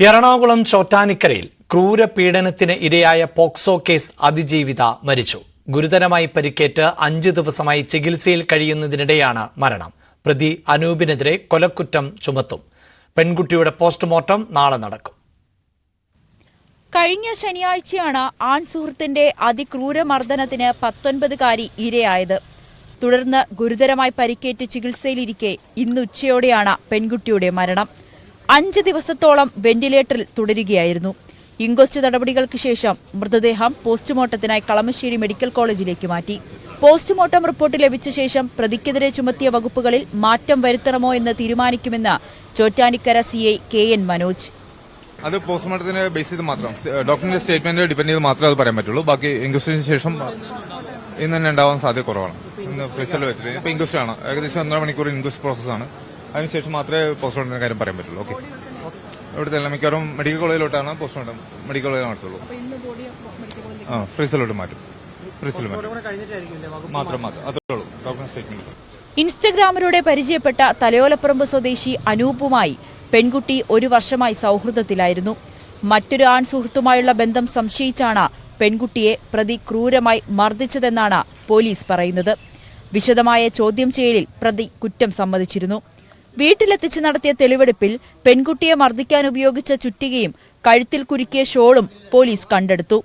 എറണാകുളം ചോറ്റാനിക്കരയിൽ ക്രൂരപീഡനത്തിന് ഇരയായ POCSO case അതിജീവിത മരിച്ചു. ഗുരുതരമായി പരിക്കേറ്റ് അഞ്ച് ദിവസമായി ചികിത്സയിൽ കഴിയുന്നതിനിടെയാണ് മരണം. പ്രതി അനൂപിനെതിരെ കൊലക്കുറ്റം ചുമത്തും. പെൺകുട്ടിയുടെ പോസ്റ്റ്മോർട്ടം നാളെ നടക്കും. കഴിഞ്ഞ ശനിയാഴ്ചയാണ് ആൺ സുഹൃത്തിന്റെ അതിക്രൂരമർദ്ദനത്തിന് പത്തൊൻപതുകാരി ഇരയായത്. തുടർന്ന് ഗുരുതരമായി പരിക്കേറ്റ് ചികിത്സയിലിരിക്കെ ഇന്ന് ഉച്ചയോടെയാണ് പെൺകുട്ടിയുടെ മരണം. അഞ്ച് ദിവസത്തോളം വെന്റിലേറ്ററിൽ തുടരുകയായിരുന്നു. ഇൻക്വസ്റ്റ് നടപടികൾക്ക് ശേഷം മൃതദേഹം പോസ്റ്റ്മോർട്ടത്തിനായി കളമശ്ശേരി മെഡിക്കൽ കോളേജിലേക്ക് മാറ്റി. പോസ്റ്റ്മോർട്ടം റിപ്പോർട്ട് ലഭിച്ച ശേഷം പ്രതിക്കെതിരെ ചുമത്തിയ വകുപ്പുകളിൽ മാറ്റം വരുത്തണമോ എന്ന് തീരുമാനിക്കുമെന്ന് Chottanikkara C I K N Manoj. അത് പോസ്റ്റ്മോർട്ടത്തിന് ബേസ് ചെയ്ത് മാത്രം. ഡോക്ടറിന്റെ സ്റ്റേറ്റ്മെന്റ് ഡിപെൻഡ് ചെയ്ത് മാത്രമേ അത് പറയാൻ പറ്റുള്ളൂ. ബാക്കി ഇൻക്വസ്റ്റിന് ശേഷം ഇന്ന് തന്നെ ഉണ്ടാവാൻ സാധ്യത കുറവാണ്. ഇന്ന് ഫ്രിസ്റ്റൽ വെച്ചിട്ട്. ഇപ്പൊ ഇൻക്വസ്റ്റ് ആണ് ഏകദേശം ഒന്നര മണിക്കൂർ ഇൻക്വസ്റ്റ് പ്രോസസ്സാണ്. അതിനുശേഷം മാത്രമേ പോസ്റ്റ്മോർട്ടത്തിന്റെ കാര്യം പറയാൻ പറ്റുള്ളൂ. ഓക്കെ ഇവിടുത്തെ എല്ലാം മിക്കവാറും മെഡിക്കൽ കോളേജിലോട്ടാണ് പോസ്റ്റ്മോർട്ടം മെഡിക്കൽ കോളേജിൽ നടത്തുള്ളൂ ആ ഫ്രീസിലോട്ട് മാറ്റും. ഫ്രീസിൽ മാറ്റും. മാത്രം മാത്രം. അത്രേ ഉള്ളൂ. സ്റ്റേറ്റ്മെന്റ് ഇൻസ്റ്റഗ്രാമിലൂടെ പരിചയപ്പെട്ട തലയോലപ്പറമ്പ് സ്വദേശി അനൂപുമായി പെൺകുട്ടി ഒരു വർഷമായി സൗഹൃദത്തിലായിരുന്നു. മറ്റൊരു ആൺ സുഹൃത്തുമായുള്ള ബന്ധം സംശയിച്ചാണ് പെൺകുട്ടിയെ പ്രതി ക്രൂരമായി മർദ്ദിച്ചതെന്നാണ് പോലീസ് പറയുന്നത്. വിശദമായ ചോദ്യം ചെയ്യലിൽ പ്രതി കുറ്റം സമ്മതിച്ചിരുന്നു. വീട്ടിലെത്തിച്ച് നടത്തിയ തെളിവെടുപ്പിൽ പെൺകുട്ടിയെ മർദ്ദിക്കാൻ ഉപയോഗിച്ച ചുറ്റികയും കഴുത്തിൽ കുരുക്കിയ ഷോളും പോലീസ് കണ്ടെടുത്തു.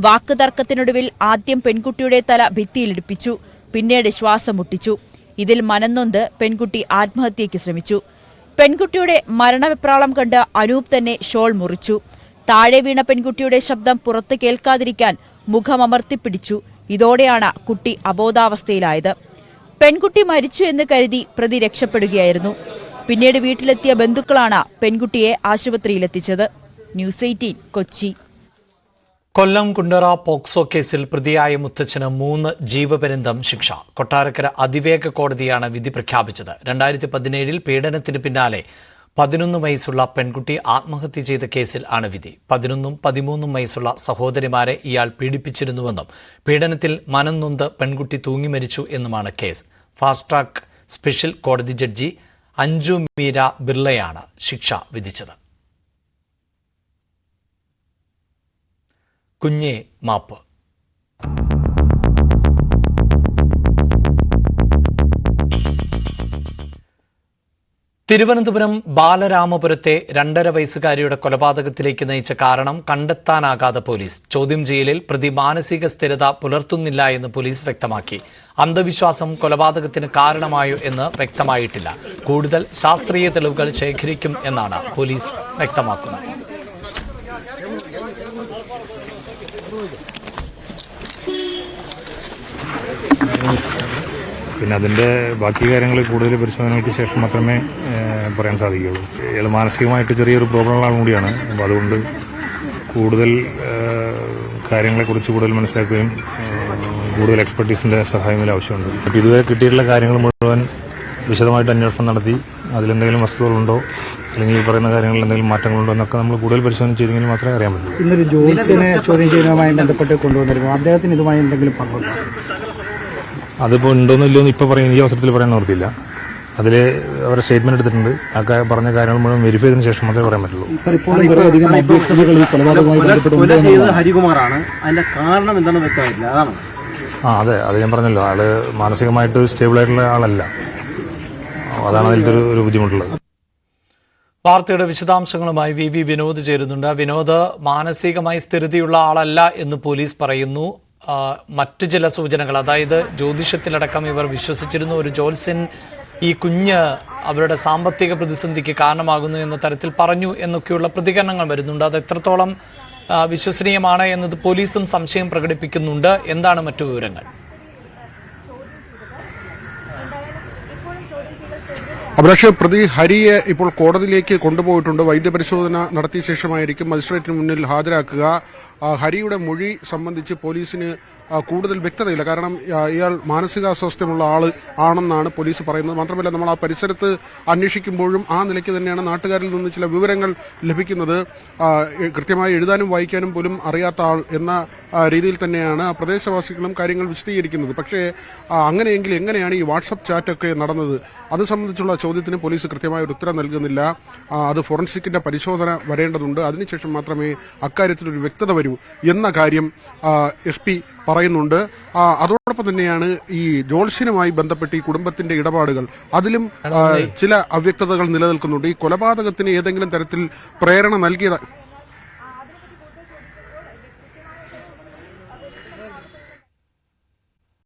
വാക്ക് തർക്കത്തിനൊടുവിൽ ആദ്യം പെൺകുട്ടിയുടെ തല ഭിത്തിയിലിടിപ്പിച്ചു പിന്നീട് ശ്വാസം മുട്ടിച്ചു. ഇതിൽ മനന്നൊന്ത് പെൺകുട്ടി ആത്മഹത്യയ്ക്ക് ശ്രമിച്ചു. പെൺകുട്ടിയുടെ മരണവിപ്രാളം കണ്ട് അനൂപ് തന്നെ ഷോൾ മുറിച്ചു. താഴെ വീണ പെൺകുട്ടിയുടെ ശബ്ദം പുറത്ത് കേൾക്കാതിരിക്കാൻ മുഖമർത്തിപ്പിടിച്ചു ഇതോടെയാണ് കുട്ടി അബോധാവസ്ഥയിലായത്. പെൺകുട്ടി മരിച്ചു എന്ന് കരുതി പ്രതി രക്ഷപ്പെടുകയായിരുന്നു. പിന്നീട് വീട്ടിലെത്തിയ ബന്ധുക്കളാണ് പെൺകുട്ടിയെ ആശുപത്രിയിലെത്തിച്ചത്. News eighteen Kochi. Kollam Kundara POCSO കേസിൽ പ്രതിയായ മുത്തച്ഛന് മൂന്ന് ജീവപര്യന്തം ശിക്ഷ. കൊട്ടാരക്കര അതിവേഗ കോടതിയാണ് വിധി പ്രഖ്യാപിച്ചത്. രണ്ടായിരത്തി പതിനേഴിൽ പീഡനത്തിന് പിന്നാലെ പതിനൊന്ന് വയസ്സുള്ള പെൺകുട്ടി ആത്മഹത്യ ചെയ്ത കേസിൽ ആണ് വിധി. പതിനൊന്നും പതിമൂന്നും വയസ്സുള്ള സഹോദരിമാരെ ഇയാൾ പീഡിപ്പിച്ചിരുന്നുവെന്നും പീഡനത്തിൽ മനം നൊന്ത് പെൺകുട്ടി തൂങ്ങി മരിച്ചു എന്നുമാണ് കേസ്. ഫാസ്റ്റ് ട്രാക്ക് സ്പെഷ്യൽ കോടതി ജഡ്ജി അഞ്ജു മീര ബിർളയാണ് ശിക്ഷ വിധിച്ചത്. കുഞ്ഞേ മാപ്പ്. തിരുവനന്തപുരം ബാലരാമപുരത്തെ രണ്ടര വയസ്സുകാരിയുടെ കൊലപാതകത്തിലേക്ക് നയിച്ച കാരണം കണ്ടെത്താനാകാതെ പോലീസ്. ചോദ്യം ചെയ്യലിൽ പ്രതി മാനസിക സ്ഥിരത പുലർത്തുന്നില്ല എന്ന് പോലീസ് വ്യക്തമാക്കി. അന്ധവിശ്വാസം കൊലപാതകത്തിന് കാരണമായോ എന്ന് വ്യക്തമായിട്ടില്ല. കൂടുതൽ ശാസ്ത്രീയ തെളിവുകൾ ശേഖരിക്കും എന്നാണ് പോലീസ് വ്യക്തമാക്കുന്നത്. പിന്നെ അതിന്റെ ബാക്കി കാര്യങ്ങൾ കൂടുതൽ പരിശോധനകൾക്ക് ശേഷം മാത്രമേ പറയാൻ സാധിക്കുകയുള്ളൂ. ഇയാൾ മാനസികമായിട്ട് ചെറിയൊരു പ്രോബ്ലമുള്ള കൂടിയാണ്. അപ്പോൾ അതുകൊണ്ട് കൂടുതൽ കാര്യങ്ങളെക്കുറിച്ച് കൂടുതൽ മനസ്സിലാക്കുകയും കൂടുതൽ എക്സ്പെർട്ടീസിന്റെ സഹായം ഇതിൽ ആവശ്യമുണ്ട്. ഇതുവരെ കിട്ടിയിട്ടുള്ള കാര്യങ്ങൾ മുഴുവൻ വിശദമായിട്ട് അന്വേഷണം നടത്തി. അതിലെന്തെങ്കിലും വസ്തുതകളുണ്ടോ? അല്ലെങ്കിൽ ഈ പറയുന്ന കാര്യങ്ങളിൽ എന്തെങ്കിലും മാറ്റങ്ങളുണ്ടോ എന്നൊക്കെ നമ്മൾ കൂടുതൽ പരിശോധന ചെയ്തെങ്കിൽ മാത്രമേ അറിയാൻ പറ്റൂ. ഇന്നൊരു ജോലി ചോദ്യം ചെയ്യുന്നതുമായി ബന്ധപ്പെട്ട് കൊണ്ടുവന്നിരുന്നു. അദ്ദേഹത്തിന് ഇതുമായി എന്തെങ്കിലും പങ്കുണ്ടോ? അതിപ്പോൾ ഉണ്ടോന്നോ ഇല്ലയോ എന്ന് ഇപ്പോൾ പറയാൻ ഈ അവസരത്തിൽ പറയാൻ ഓർത്തില്ല. അതിൽ അവർ സ്റ്റേറ്റ്മെന്റ് എടുത്തിട്ടുണ്ട്. ആ പറഞ്ഞ കാര്യങ്ങൾ മുഴുവൻ വെരിഫൈ ചെയ്തതിനു ശേഷം മാത്രമേ പറയാൻ പറ്റുള്ളൂ. ഉണ്ട് ഹരികുമാറാണ്. അതിന്റെ കാരണം എന്താണെന്ന് അതാണ്. ആ അതെ. അത് ഞാൻ പറഞ്ഞല്ലോ. ആൾ മാനസികമായിട്ട് സ്റ്റേബിൾ ആയിട്ടുള്ള ആളല്ല. അതാണ് അതിൽ ഒരു ബുദ്ധിമുട്ടുള്ളത്. വാർത്തയുടെ വിശദാംശങ്ങളുമായി വി വി വിനോദ് ചേരുന്നുണ്ട്. വിനോദ് മാനസികമായി സ്ഥിരതയുള്ള ആളല്ല എന്ന് പോലീസ് പറയുന്നു. മറ്റു ചില സൂചനകൾ. അതായത് ജ്യോതിഷത്തിലടക്കം ഇവർ വിശ്വസിച്ചിരുന്ന ഒരു ജോത്സ്യൻ ഈ കുഞ്ഞ് അവരുടെ സാമ്പത്തിക പ്രതിസന്ധിക്ക് കാരണമാകുന്നു എന്ന തരത്തിൽ പറഞ്ഞു എന്നൊക്കെയുള്ള പ്രതികരണങ്ങൾ വരുന്നുണ്ട്. അത് എത്രത്തോളം വിശ്വസനീയമാണ് എന്നത് പോലീസും സംശയം പ്രകടിപ്പിക്കുന്നുണ്ട്. എന്താണ് മറ്റു വിവരങ്ങൾ? അഭിലാഷ് പ്രതി ഹരിയെ ഇപ്പോൾ കോടതിയിലേക്ക് കൊണ്ടുപോയിട്ടുണ്ട്. വൈദ്യപരിശോധന നടത്തിയ ശേഷമായിരിക്കും മജിസ്ട്രേറ്റിന് മുന്നിൽ ഹാജരാക്കുക. ഹരിയുടെ മൊഴി സംബന്ധിച്ച് പോലീസിന് കൂടുതൽ വ്യക്തതയില്ല. കാരണം ഇയാൾ മാനസികാസ്വാസ്ഥ്യമുള്ള ആൾ ആണെന്നാണ് പോലീസ് പറയുന്നത്. മാത്രമല്ല നമ്മൾ ആ പരിസരത്ത് അന്വേഷിക്കുമ്പോഴും ആ നിലയ്ക്ക് തന്നെയാണ് നാട്ടുകാരിൽ നിന്ന് ചില വിവരങ്ങൾ ലഭിക്കുന്നത്. കൃത്യമായി എഴുതാനും വായിക്കാനും പോലും അറിയാത്ത ആൾ എന്ന രീതിയിൽ തന്നെയാണ് പ്രദേശവാസികളും കാര്യങ്ങൾ വിശദീകരിക്കുന്നത്. പക്ഷേ അങ്ങനെയെങ്കിൽ എങ്ങനെയാണ് ഈ വാട്സപ്പ് ചാറ്റൊക്കെ നടന്നത്? അത് സംബന്ധിച്ചുള്ള ചോദ്യത്തിന് പോലീസ് കൃത്യമായ ഒരു ഉത്തരം നൽകുന്നില്ല. അത് ഫോറൻസിക്കിന്റെ പരിശോധന വരേണ്ടതുണ്ട്. അതിനുശേഷം മാത്രമേ അക്കാര്യത്തിൽ ഒരു വ്യക്തത വരൂ. എന്ന കാര്യം എസ് പി പറയുന്നുണ്ട്. അതോടൊപ്പം തന്നെയാണ് ഈ ജോൾസിനുമായി ബന്ധപ്പെട്ട് ഈ കുടുംബത്തിന്റെ ഇടപാടുകൾ. അതിലും ചില അവ്യക്തതകൾ നിലനിൽക്കുന്നുണ്ട്. ഈ കൊലപാതകത്തിന് ഏതെങ്കിലും തരത്തിൽ പ്രേരണ നൽകിയത്